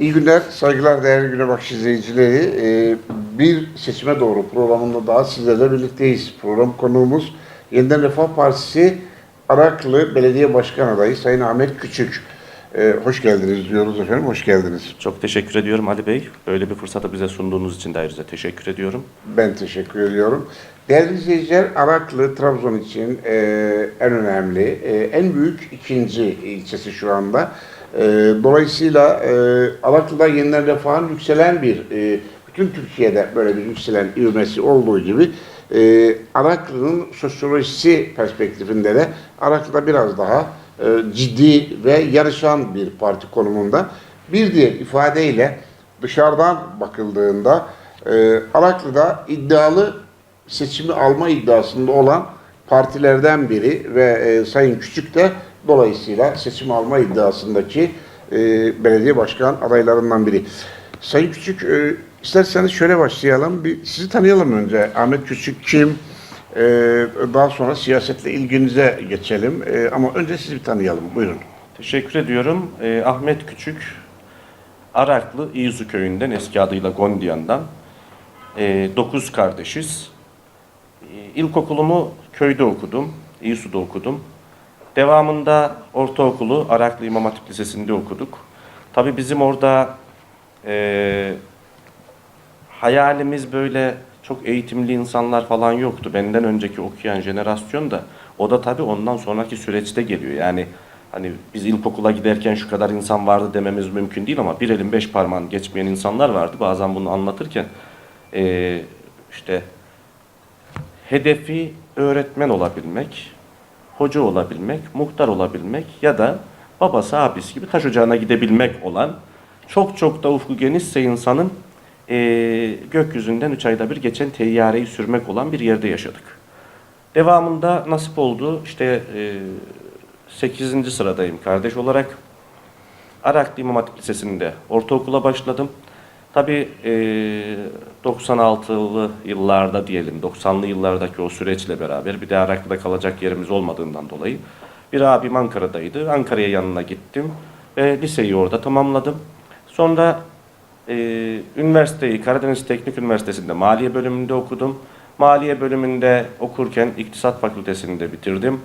İyi günler, saygılar değerli Güne Bakış izleyicileri. Ee, bir seçime doğru programında daha sizlerle birlikteyiz. Program konuğumuz Yeniden Refah Partisi Araklı Belediye Başkan Adayı Sayın Ahmet Küçük. Ee, hoş geldiniz diyoruz efendim, hoş geldiniz. Çok teşekkür ediyorum Ali Bey. Böyle bir fırsatı bize sunduğunuz için de ayrıca teşekkür ediyorum. Ben teşekkür ediyorum. Değerli izleyiciler, Araklı Trabzon için e, en önemli, e, en büyük ikinci ilçesi şu anda. E, dolayısıyla e, Araklı'da yeniden refahın yükselen bir, e, bütün Türkiye'de böyle bir yükselen ivmesi olduğu gibi e, Araklı'nın sosyolojisi perspektifinde de Araklı'da biraz daha e, ciddi ve yarışan bir parti konumunda. Bir diğer ifadeyle dışarıdan bakıldığında e, Araklı'da iddialı seçimi alma iddiasında olan partilerden biri ve e, Sayın Küçük de dolayısıyla seçim alma iddiasındaki e, belediye başkan adaylarından biri. Sayın Küçük, e, isterseniz şöyle başlayalım. Bir sizi tanıyalım önce. Ahmet Küçük kim? E, daha sonra siyasetle ilginize geçelim. E, ama önce sizi bir tanıyalım. Buyurun. Teşekkür ediyorum. Ee, Ahmet Küçük, Araklı İyisu köyünden eski adıyla Gondiyan'dan. Ee, dokuz kardeşiz. Ee, ilkokulumu köyde okudum, İyisu'da okudum. Devamında ortaokulu Araklı İmam Hatip Lisesi'nde okuduk. Tabii bizim orada e, hayalimiz böyle çok eğitimli insanlar falan yoktu. Benden önceki okuyan jenerasyon da o da tabii ondan sonraki süreçte geliyor. Yani hani biz ilkokula giderken şu kadar insan vardı dememiz mümkün değil ama bir elin beş parmağın geçmeyen insanlar vardı. Bazen bunu anlatırken eee, işte hedefi öğretmen olabilmek, hoca olabilmek, muhtar olabilmek ya da babası abisi gibi taş ocağına gidebilmek olan çok çok da ufku genişse insanın eee, gökyüzünden üç ayda bir geçen teyyareyi sürmek olan bir yerde yaşadık. Devamında nasip oldu işte eee 8. sıradayım kardeş olarak. Araklı İmam Hatip Lisesi'nde ortaokula başladım. Tabii eee 96'lı yıllarda diyelim, 90'lı yıllardaki o süreçle beraber bir de Araklı'da kalacak yerimiz olmadığından dolayı bir abim Ankara'daydı. Ankara'ya yanına gittim ve liseyi orada tamamladım. Sonra eee, üniversiteyi Karadeniz Teknik Üniversitesi'nde maliye bölümünde okudum. Maliye bölümünde okurken İktisat Fakültesini de bitirdim.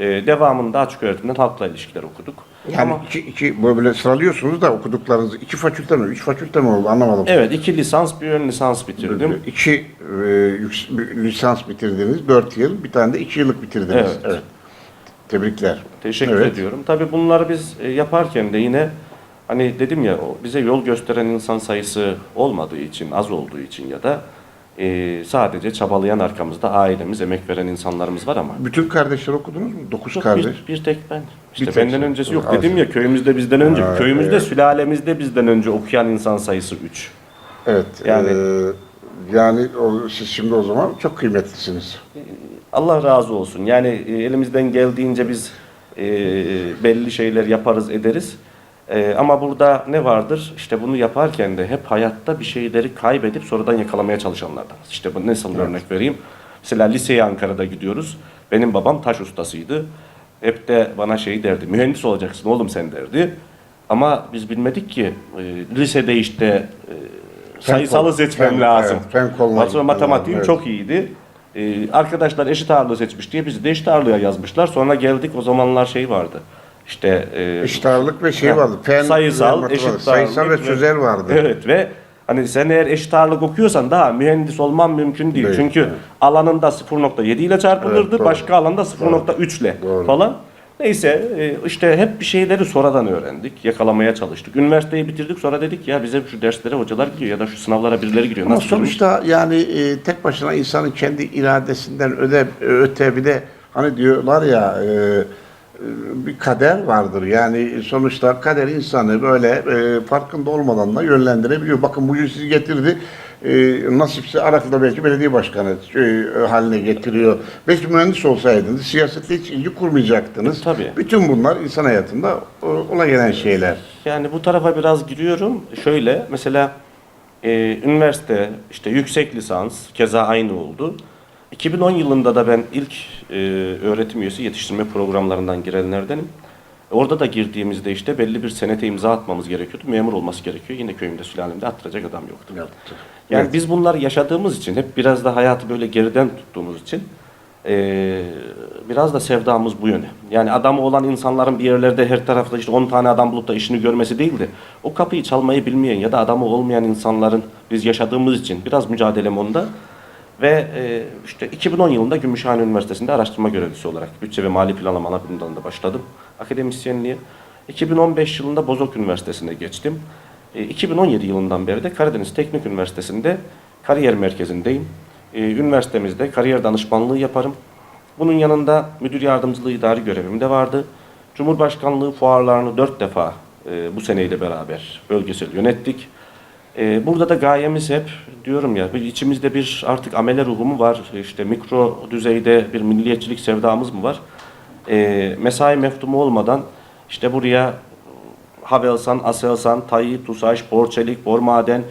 Eee, devamında açık öğretimden halkla ilişkiler okuduk. Yani Ama iki, iki böyle sıralıyorsunuz da okuduklarınızı. iki fakülte mi, üç fakülte mi oldu anlamadım. evet iki lisans bir ön lisans bitirdim. İki e, yüks- lisans bitirdiniz, dört yıl. Bir tane de iki yıllık bitirdiniz. Evet. Tebrikler. Teşekkür Evet. ediyorum. Tabii bunları biz e, yaparken de yine hani dedim ya bize yol gösteren insan sayısı olmadığı için, az olduğu için ya da e, sadece çabalayan arkamızda ailemiz, emek veren insanlarımız var ama Bütün kardeşler okudunuz mu? Dokuz Yok, kardeş. bir, bir tek ben. İşte Bir tek benden sen. öncesi yok. Az. Dedim ya köyümüzde bizden önce. Ha, köyümüzde, evet. sülalemizde bizden önce okuyan insan sayısı 3. Evet. Yani- Yani yani o, siz şimdi o zaman çok kıymetlisiniz. Allah razı olsun. Yani e, elimizden geldiğince biz e, belli şeyler yaparız, ederiz. E, ama burada ne vardır? İşte bunu yaparken de hep hayatta bir şeyleri kaybedip sonradan yakalamaya çalışanlardanız. İşte bu nasıl örnek vereyim? Mesela liseye Ankara'da gidiyoruz. Benim babam taş ustasıydı. Hep de bana şey derdi, mühendis olacaksın oğlum sen derdi. Ama biz bilmedik ki e, lisede işte e, sayısalı seçmem lazım. evet, matematiğim lazım, çok iyiydi. Ee, arkadaşlar eşit ağırlığı seçmiş diye bizi de eşit ağırlığa yazmışlar. Sonra geldik o zamanlar şey vardı. İşte e, Eşit ağırlık ve şey Ha, vardı. Fen, sayısal, ve matematik. eşit sayısal ve sözel vardı. Evet ve hani sen eğer eşit ağırlık okuyorsan daha mühendis olman mümkün değil. Değil, Çünkü evet. alanında 0.7 ile çarpılırdı, Evet, doğru. başka alanda 0.3 ile Doğru. falan. Neyse e, işte hep bir şeyleri sonradan öğrendik, yakalamaya çalıştık. Üniversiteyi bitirdik sonra dedik ya bize şu derslere hocalar giriyor ya da şu sınavlara birileri giriyor. Ama Nasıl sonuçta yani e, tek başına insanın kendi iradesinden öde, öte bir de hani diyorlar ya e, bir kader vardır. Yani sonuçta kader insanı böyle e, farkında olmadan da yönlendirebiliyor. Bakın bugün sizi getirdi. E, nasipse Araklı'da belki belediye başkanı e, haline getiriyor. Belki mühendis olsaydınız siyasetle hiç ilgi kurmayacaktınız. Tabii. Bütün bunlar insan hayatında e, ola gelen şeyler. Yani bu tarafa biraz giriyorum. Şöyle mesela e, üniversite işte yüksek lisans keza aynı oldu. 2010 yılında da ben ilk e, öğretim üyesi yetiştirme programlarından girenlerdenim. Orada da girdiğimizde işte belli bir senete imza atmamız gerekiyordu. Memur olması gerekiyor. Yine köyümde sülalemde attıracak adam yoktu. Yani Evet. biz bunları yaşadığımız için hep biraz da hayatı böyle geriden tuttuğumuz için eee, biraz da sevdamız bu yöne. Yani adamı olan insanların bir yerlerde her tarafta işte 10 tane adam bulup da işini görmesi değil de o kapıyı çalmayı bilmeyen ya da adamı olmayan insanların biz yaşadığımız için biraz mücadelem onda. Ve e, işte 2010 yılında Gümüşhane Üniversitesi'nde araştırma görevlisi olarak bütçe ve mali planlama ana bilim dalında başladım akademisyenliğe. 2015 yılında Bozok Üniversitesi'ne geçtim. E, 2017 yılından beri de Karadeniz Teknik Üniversitesi'nde kariyer merkezindeyim. E, üniversitemizde kariyer danışmanlığı yaparım. Bunun yanında müdür yardımcılığı idari görevim de vardı. Cumhurbaşkanlığı fuarlarını dört defa e, bu seneyle beraber bölgesel yönettik. Ee, burada da gayemiz hep diyorum ya içimizde bir artık amele ruhu mu var işte mikro düzeyde bir milliyetçilik sevdamız mı var Ee, mesai meftumu olmadan işte buraya Havelsan, Aselsan, Tayyip, TUSAŞ, Borçelik, Bormaden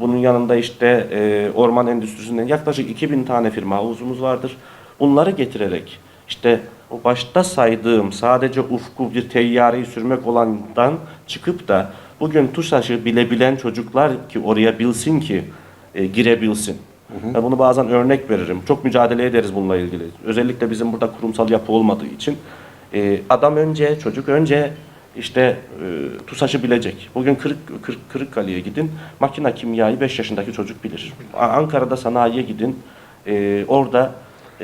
bunun yanında işte e, orman endüstrisinden yaklaşık 2000 tane firma havuzumuz vardır. Bunları getirerek işte o başta saydığım sadece ufku bir teyyareyi sürmek olandan çıkıp da bugün TUSAŞ'ı bilebilen çocuklar ki oraya bilsin ki e, girebilsin. Ben bunu bazen örnek veririm. Çok mücadele ederiz bununla ilgili. Özellikle bizim burada kurumsal yapı olmadığı için. E, adam önce, çocuk önce işte e, TUSAŞ'ı bilecek. Bugün Kırık, Kırık, Kırıkkale'ye gidin. Makine kimyayı 5 yaşındaki çocuk bilir. Ankara'da sanayiye gidin. E, orada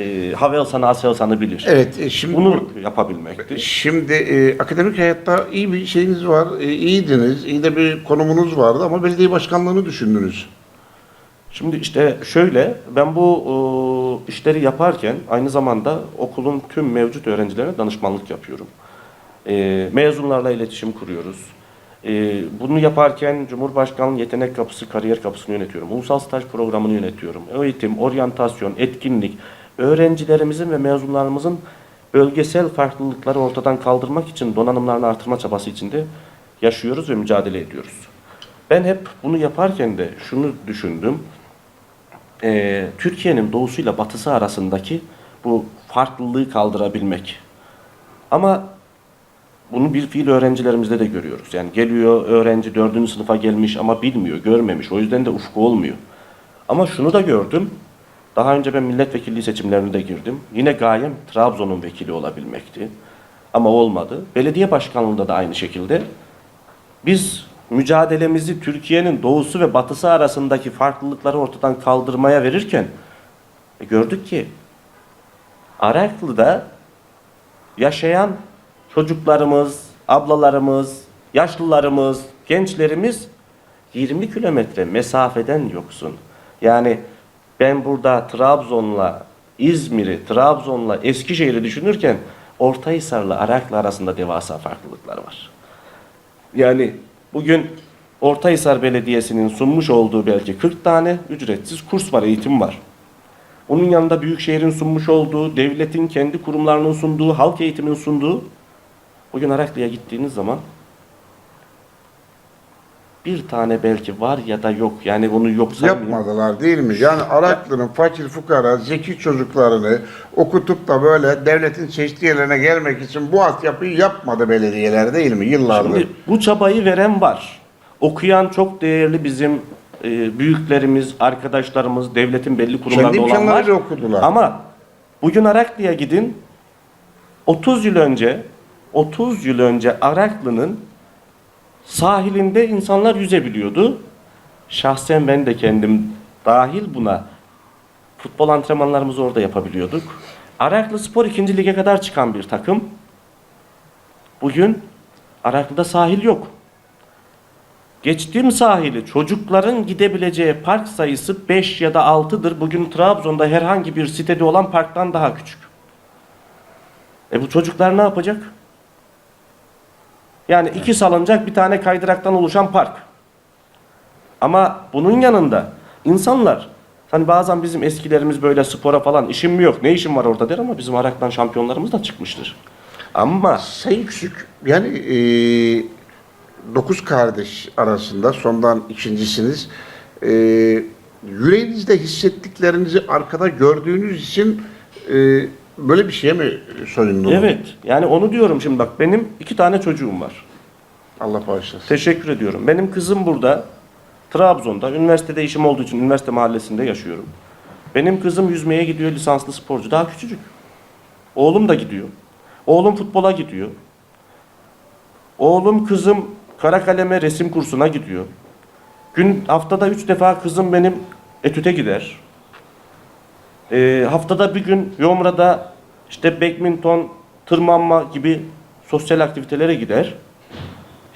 e, Havelsan'ı, Aselsan'ı bilir. Evet, e, şimdi Bunu yapabilmekti. Şimdi e, akademik hayatta iyi bir şeyiniz var, e, iyiydiniz, iyi de bir konumunuz vardı ama belediye başkanlığını düşündünüz. Şimdi işte şöyle, ben bu e, işleri yaparken aynı zamanda okulun tüm mevcut öğrencilerine danışmanlık yapıyorum. E, mezunlarla iletişim kuruyoruz. E, bunu yaparken Cumhurbaşkanlığı Yetenek Kapısı, Kariyer Kapısı'nı yönetiyorum. Ulusal Staj Programı'nı yönetiyorum. Eğitim, oryantasyon, etkinlik, öğrencilerimizin ve mezunlarımızın bölgesel farklılıkları ortadan kaldırmak için donanımlarını artırma çabası içinde yaşıyoruz ve mücadele ediyoruz. Ben hep bunu yaparken de şunu düşündüm. Ee, Türkiye'nin doğusuyla batısı arasındaki bu farklılığı kaldırabilmek. Ama bunu bir fiil öğrencilerimizde de görüyoruz. Yani geliyor öğrenci dördüncü sınıfa gelmiş ama bilmiyor, görmemiş. O yüzden de ufku olmuyor. Ama şunu da gördüm. Daha önce ben milletvekilliği seçimlerine de girdim. Yine gayem Trabzon'un vekili olabilmekti. Ama olmadı. Belediye başkanlığında da aynı şekilde. Biz mücadelemizi Türkiye'nin doğusu ve batısı arasındaki farklılıkları ortadan kaldırmaya verirken e, gördük ki Araklı'da yaşayan çocuklarımız, ablalarımız, yaşlılarımız, gençlerimiz 20 kilometre mesafeden yoksun. Yani ben burada Trabzon'la İzmir'i, Trabzon'la Eskişehir'i düşünürken Ortahisar'la Araklı arasında devasa farklılıklar var. Yani bugün Ortahisar Belediyesi'nin sunmuş olduğu belki 40 tane ücretsiz kurs var, eğitim var. Onun yanında Büyükşehir'in sunmuş olduğu, devletin kendi kurumlarının sunduğu, halk eğitiminin sunduğu. Bugün Araklı'ya gittiğiniz zaman bir tane belki var ya da yok. Yani bunu yok saymayın. Yapmadılar değil mi? Yani Araklı'nın fakir fukara, zeki çocuklarını okutup da böyle devletin çeşitli yerlerine gelmek için bu altyapıyı yapmadı belediyeler değil mi? Yıllardır. Şimdi bu çabayı veren var. Okuyan çok değerli bizim e, büyüklerimiz, arkadaşlarımız, devletin belli kurumlarında Kendi olan var. imkanlarıyla okudular. Ama bugün Araklı'ya gidin. 30 yıl önce 30 yıl önce Araklı'nın sahilinde insanlar yüzebiliyordu. Şahsen ben de kendim dahil buna futbol antrenmanlarımızı orada yapabiliyorduk. Araklı Spor 2. lige kadar çıkan bir takım. Bugün Araklı'da sahil yok. Geçtiğim sahili çocukların gidebileceği park sayısı 5 ya da 6'dır. Bugün Trabzon'da herhangi bir sitede olan parktan daha küçük. E bu çocuklar ne yapacak? Yani iki salıncak bir tane kaydıraktan oluşan park. Ama bunun yanında insanlar hani bazen bizim eskilerimiz böyle spora falan işim mi yok ne işim var orada der ama bizim Arak'tan şampiyonlarımız da çıkmıştır. Ama Sayın Küçük, yani e, dokuz kardeş arasında sondan ikincisiniz. E, yüreğinizde hissettiklerinizi arkada gördüğünüz için e, böyle bir şeye mi soyundu? Evet. Yani onu diyorum şimdi bak benim iki tane çocuğum var. Allah bağışlasın. Teşekkür ediyorum. Benim kızım burada Trabzon'da. Üniversitede işim olduğu için üniversite mahallesinde yaşıyorum. Benim kızım yüzmeye gidiyor lisanslı sporcu. Daha küçücük. Oğlum da gidiyor. Oğlum futbola gidiyor. Oğlum kızım kara kaleme resim kursuna gidiyor. Gün haftada üç defa kızım benim etüte gider. Ee, haftada bir gün Yomra'da işte badminton, tırmanma gibi sosyal aktivitelere gider.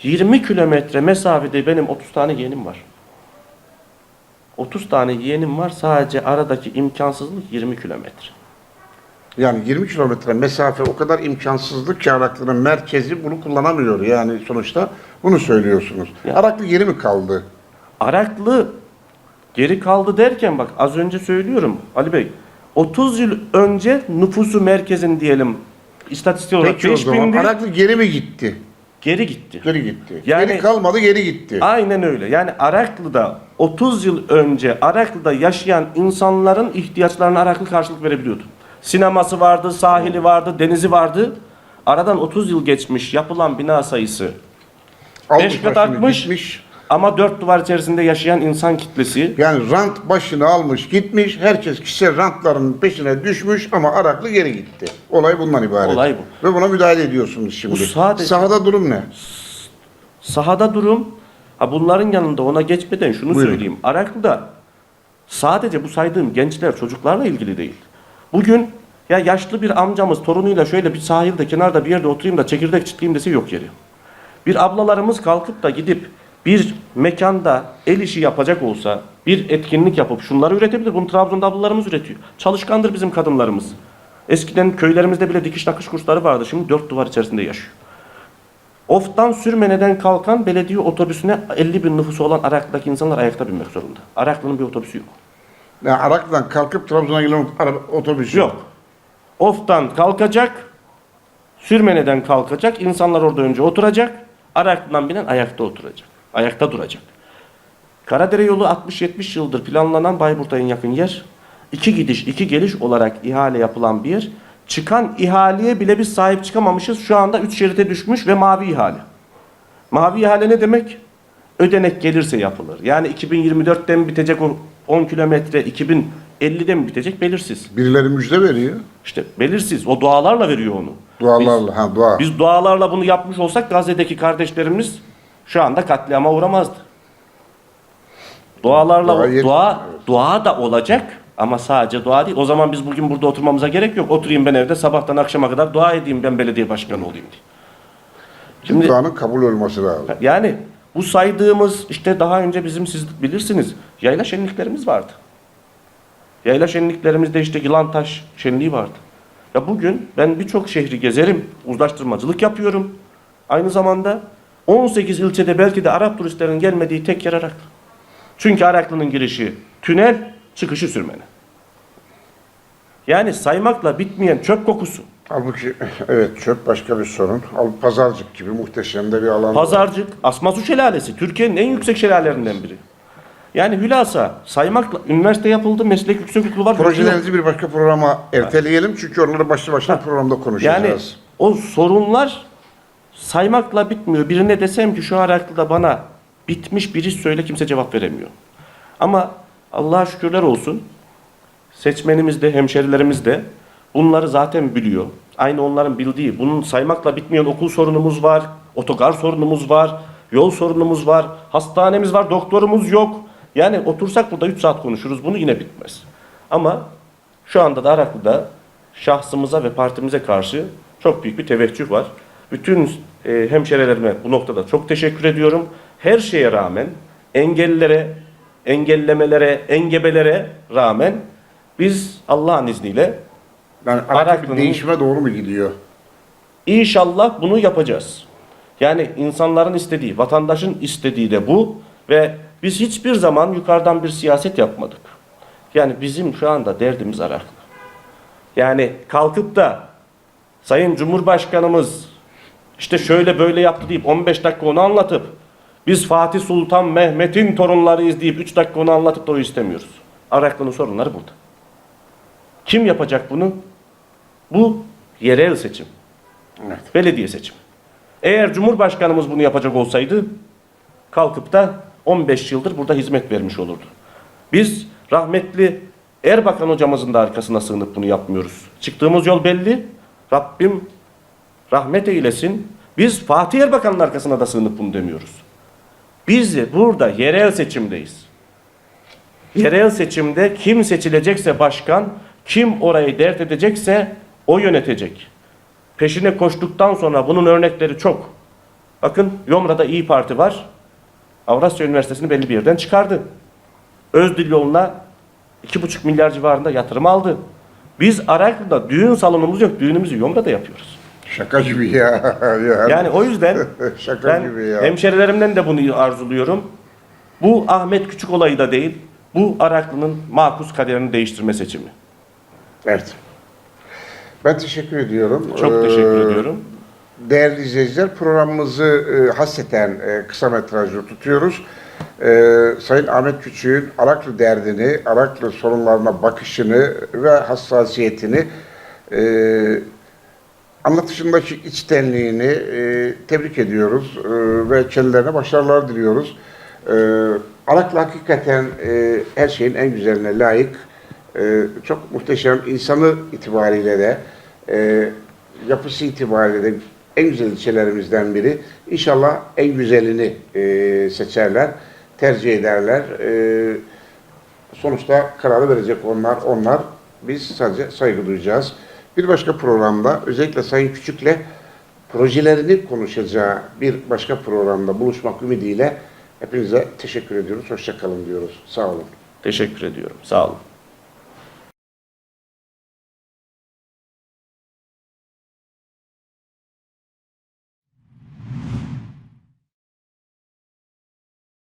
20 kilometre mesafede benim 30 tane yeğenim var. 30 tane yeğenim var sadece aradaki imkansızlık 20 kilometre. Yani 20 kilometre mesafe o kadar imkansızlık ki Araklı'nın merkezi bunu kullanamıyor. Yani sonuçta bunu söylüyorsunuz. Ya. Araklı geri mi kaldı? Araklı geri kaldı derken bak az önce söylüyorum Ali Bey 30 yıl önce nüfusu merkezin diyelim istatistik olarak Peki o zaman 5000'di Araklı geri mi gitti? geri gitti. Geri gitti. Yani- geri kalmadı geri gitti. Aynen öyle. Yani Araklı'da 30 yıl önce Araklı'da yaşayan insanların ihtiyaçlarına Araklı karşılık verebiliyordu. Sineması vardı, sahili vardı, denizi vardı. Aradan 30 yıl geçmiş yapılan bina sayısı Almış beş kat başını artmış. gitmiş. Ama dört duvar içerisinde yaşayan insan kitlesi Yani rant başını almış gitmiş. Herkes kişisel rantların peşine düşmüş ama Araklı geri gitti. Olay bundan ibaret. Olay Ve buna müdahale ediyorsunuz şimdi. Bu sadece- Sahada durum ne? Sahada durum, ha bunların yanında ona geçmeden şunu Buyurun. söyleyeyim. Araklı'da sadece bu saydığım gençler, çocuklarla ilgili değil. Bugün ya yaşlı bir amcamız torunuyla şöyle bir sahilde, kenarda bir yerde oturayım da çekirdek çitleyeyim dese yok yeri. Bir ablalarımız kalkıp da gidip bir mekanda el işi yapacak olsa, bir etkinlik yapıp şunları üretebilir. Bunu Trabzon'da ablalarımız üretiyor. Çalışkandır bizim kadınlarımız. Eskiden köylerimizde bile dikiş nakış kursları vardı. Şimdi dört duvar içerisinde yaşıyor. Of'tan Sürmene'den kalkan belediye otobüsüne 50 bin nüfusu olan Araklı'daki insanlar ayakta binmek zorunda. Araklı'nın bir otobüsü yok. Yani Araklı'dan kalkıp Trabzon'a gelen otobüs Yok. Of'tan kalkacak, Sürmene'den kalkacak, insanlar orada önce oturacak, Araklı'dan binen ayakta oturacak, ayakta duracak. Karadere yolu 60-70 yıldır planlanan Bayburt'a en yakın yer. İki gidiş, iki geliş olarak ihale yapılan bir yer. Çıkan ihaleye bile biz sahip çıkamamışız. Şu anda 3 şerite düşmüş ve mavi ihale. Mavi ihale ne demek? Ödenek gelirse yapılır. Yani 2024'te mi bitecek o 10 kilometre, 2050'de mi bitecek belirsiz. Birileri müjde veriyor. İşte belirsiz. O dualarla veriyor onu. Dualarla. ha dua. Biz, biz dualarla bunu yapmış olsak Gazze'deki kardeşlerimiz şu anda katliama uğramazdı. Dualarla Dua dua, dua, da olacak ama sadece dua değil. O zaman biz bugün burada oturmamıza gerek yok. Oturayım ben evde sabahtan akşama kadar dua edeyim ben belediye başkanı olayım diye. Şimdi Duanın kabul olması lazım. yani bu saydığımız işte daha önce bizim siz bilirsiniz yayla şenliklerimiz vardı. Yayla şenliklerimizde işte Yılantaş şenliği vardı. Ya bugün ben birçok şehri gezerim, uzlaştırmacılık yapıyorum. Aynı zamanda 18 ilçede belki de Arap turistlerin gelmediği tek yer Araklı. Çünkü Araklı'nın girişi tünel, çıkışı sürmene. Yani saymakla bitmeyen çöp kokusu. Halbuki evet çöp başka bir sorun. Pazarcık gibi muhteşem de bir alan. Pazarcık, Asmasu Şelalesi Türkiye'nin en yüksek şelalelerinden biri. Yani hülasa saymakla üniversite yapıldı, meslek yüksekokulu var. Projelerinizi bir başka programa erteleyelim çünkü onları başlı başına programda konuşacağız. Yani o sorunlar saymakla bitmiyor. Birine desem ki şu Araklı'da bana bitmiş bir iş söyle kimse cevap veremiyor. Ama Allah'a şükürler olsun seçmenimiz de hemşerilerimiz de bunları zaten biliyor. Aynı onların bildiği. Bunun saymakla bitmeyen okul sorunumuz var, otogar sorunumuz var, yol sorunumuz var, hastanemiz var, doktorumuz yok. Yani otursak burada 3 saat konuşuruz bunu yine bitmez. Ama şu anda da Araklı'da şahsımıza ve partimize karşı çok büyük bir teveccüh var. Bütün e, hemşerilerime bu noktada çok teşekkür ediyorum. Her şeye rağmen engellilere, engellemelere, engebelere rağmen biz Allah'ın izniyle yani Araklı Araklı'nın- değişime doğru mu gidiyor? İnşallah bunu yapacağız. Yani insanların istediği, vatandaşın istediği de bu ve biz hiçbir zaman yukarıdan bir siyaset yapmadık. Yani bizim şu anda derdimiz Araklı. Yani kalkıp da Sayın Cumhurbaşkanımız işte şöyle böyle yaptı deyip 15 dakika onu anlatıp biz Fatih Sultan Mehmet'in torunlarıyız deyip 3 dakika onu anlatıp da o istemiyoruz. Araklı'nın sorunları burada. Kim yapacak bunu? Bu yerel seçim. Evet. Belediye seçimi. Eğer Cumhurbaşkanımız bunu yapacak olsaydı kalkıp da 15 yıldır burada hizmet vermiş olurdu. Biz rahmetli Erbakan hocamızın da arkasına sığınıp bunu yapmıyoruz. Çıktığımız yol belli. Rabbim rahmet eylesin. Biz Fatih Erbakan'ın arkasına da sığınıp bunu demiyoruz. Biz burada yerel seçimdeyiz. Yerel seçimde kim seçilecekse başkan, kim orayı dert edecekse o yönetecek. Peşine koştuktan sonra bunun örnekleri çok. Bakın Yomra'da İyi Parti var. Avrasya Üniversitesi'ni belli bir yerden çıkardı. Özdil yoluna 2,5 milyar civarında yatırım aldı. Biz Araklı'da düğün salonumuz yok. Düğünümüzü Yomra'da yapıyoruz. Şaka gibi ya. yani, Yani o yüzden Şaka ben gibi ya. hemşerilerimden de bunu arzuluyorum. Bu Ahmet Küçük olayı da değil. Bu Araklı'nın makus kaderini değiştirme seçimi. Evet. Ben teşekkür ediyorum. Çok Ee, teşekkür ediyorum. Değerli izleyiciler programımızı e, hasreten e, kısa metrajlı tutuyoruz. E, Sayın Ahmet Küçük'ün Araklı derdini, Araklı sorunlarına bakışını ve hassasiyetini e, anlatışındaki içtenliğini e, tebrik ediyoruz e, ve kendilerine başarılar diliyoruz. E, Araklı hakikaten e, her şeyin en güzeline layık, e, çok muhteşem insanı itibariyle de, e, yapısı itibariyle de en güzel ilçelerimizden biri. İnşallah en güzelini e, seçerler, tercih ederler. E, sonuçta kararı verecek onlar, onlar. Biz sadece saygı duyacağız. Bir başka programda özellikle Sayın Küçük'le projelerini konuşacağı bir başka programda buluşmak ümidiyle hepinize teşekkür ediyoruz. Hoşça kalın diyoruz. Sağ olun. Teşekkür ediyorum. Sağ olun.